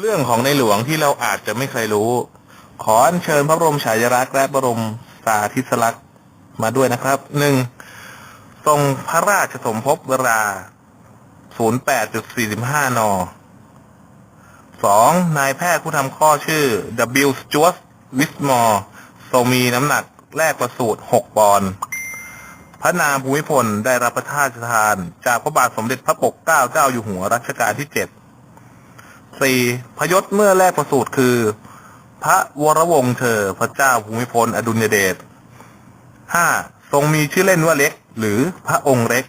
เรื่องของในหลวงที่เราอาจจะไม่เคยรู้ ขออัญเชิญพระบรมฉายาลักษณ์และบรมสาธิสลักษณ์มาด้วยนะครับหนึ่งทรงพระราชสมภพเวลา 08.45นสองนายแพทย์ผู้ทำข้อชื่อ W. Stuart Whitmore ทรงมีน้ำหนักแรกประสูตร 6 ปอนด์พระนามภูมิพลได้รับพระราชทาน จากพระบาทสมเด็จพระปกเกล้าเจ้าอยู่หัวรัชกาลที่ 7 สี่พยศเมื่อแรกประสูตรคือ พระวรวงศ์เธอ พระเจ้าภูมิพลอดุลยเดชห้าทรงมีชื่อเล่นว่าเล็ก หรือพระองค์เล็ก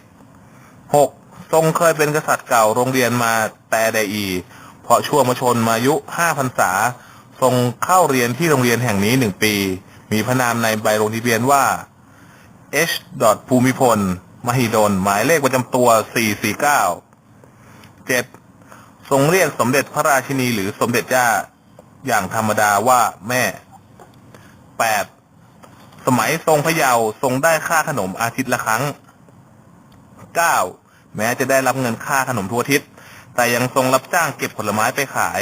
หกทรงเคยเป็นกษัตริย์เก่าโรงเรียนมาแต่ใดอี เพราะช่วงมชนมายุห้าพรรษา ทรงเข้าเรียนที่โรงเรียนแห่งนี้หนึ่งปี มีพระนามในใบลงทะเบียนว่า H. ภูมิพล มหิดล หมายเลขประจำตัว 449 7. ทรงเรียกสมเด็จพระราชินีหรือสมเด็จย่าอย่างธรรมดาว่าแม่ 8. สมัยทรงพระเยาว์ทรงได้ค่าขนมอาทิตย์ละครั้ง 9. แม้จะได้รับเงินค่าขนมทั่วอาทิตย์ แต่ยังทรงรับจ้างเก็บผลไม้ไปขาย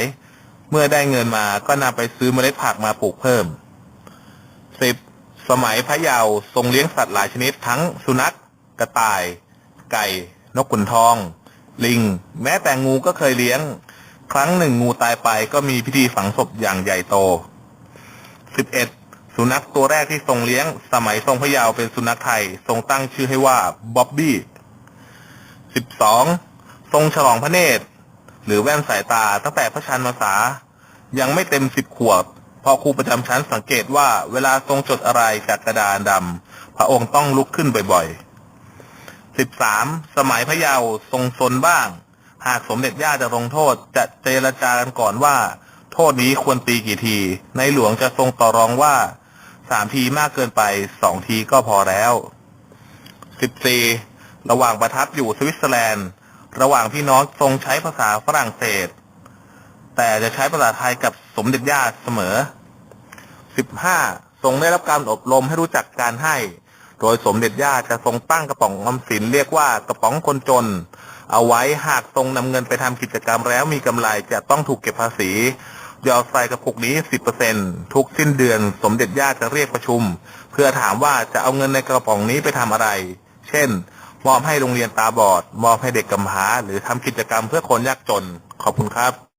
เมื่อได้เงินมาก็นำไปซื้อเมล็ดผักมาปลูกเพิ่ม 10. สมัยพระเยาว์ทรงเลี้ยงสัตว์หลายชนิดทั้งสุนัข กระต่าย ไก่ นกขุนทอง ลิง แม้แต่งูก็เคยเลี้ยง ครั้งหนึ่งงูตายไปก็มีพิธีฝังศพอย่างใหญ่โต 11. สุนัขตัวแรกที่ทรงเลี้ยง สมัยทรงพระยาวเป็นสุนัขไทย ทรงตั้งชื่อให้ว่าบ๊อบบี้ 12. ทรงฉลองพระเนตร หรือแว่นสายตาตั้งแต่พระชันมษา ยังไม่เต็มสิบขวบเพราะครูประจำชั้นสังเกตว่าเวลาทรงจดอะไรจากกระดานดำพระองค์ต้องลุกขึ้นบ่อยๆ 13. สามสมัยพระเยาวทรงซนบ้าง หากสมเด็จย่าจะลงโทษจะเจรจากันก่อนว่า โทษนี้ควรตีกี่ที ในหลวงจะทรงต่อรองว่าสามทีมากเกินไปสองทีก็พอแล้ว 14. ระหว่างประทับอยู่สวิตเซอร์แลนด์ ระหว่างพี่น้องทรงใช้ภาษาฝรั่งเศส แต่จะใช้ภาษาไทยกับสมเด็จย่าเสมอ 15. ทรงได้รับการอบรมให้รู้จักการให้ โดยสมเด็จย่าจะทรงตั้งกระป๋องออมสินเรียกว่ากระป๋องคนจน เอาไว้หากทรงนำเงินไปทำกิจกรรมแล้วมีกำไรจะต้องถูกเก็บภาษียอดใส่กระปุกนี้ 10%ทุกสิ้นเดือน สมเด็จย่าจะเรียกประชุม เพื่อถามว่าจะเอาเงินในกระป๋องนี้ไปทำอะไร เช่น มอบให้โรงเรียนตาบอด มอบให้เด็กกำพร้า หรือทำกิจกรรมเพื่อคนยากจน ขอบคุณครับ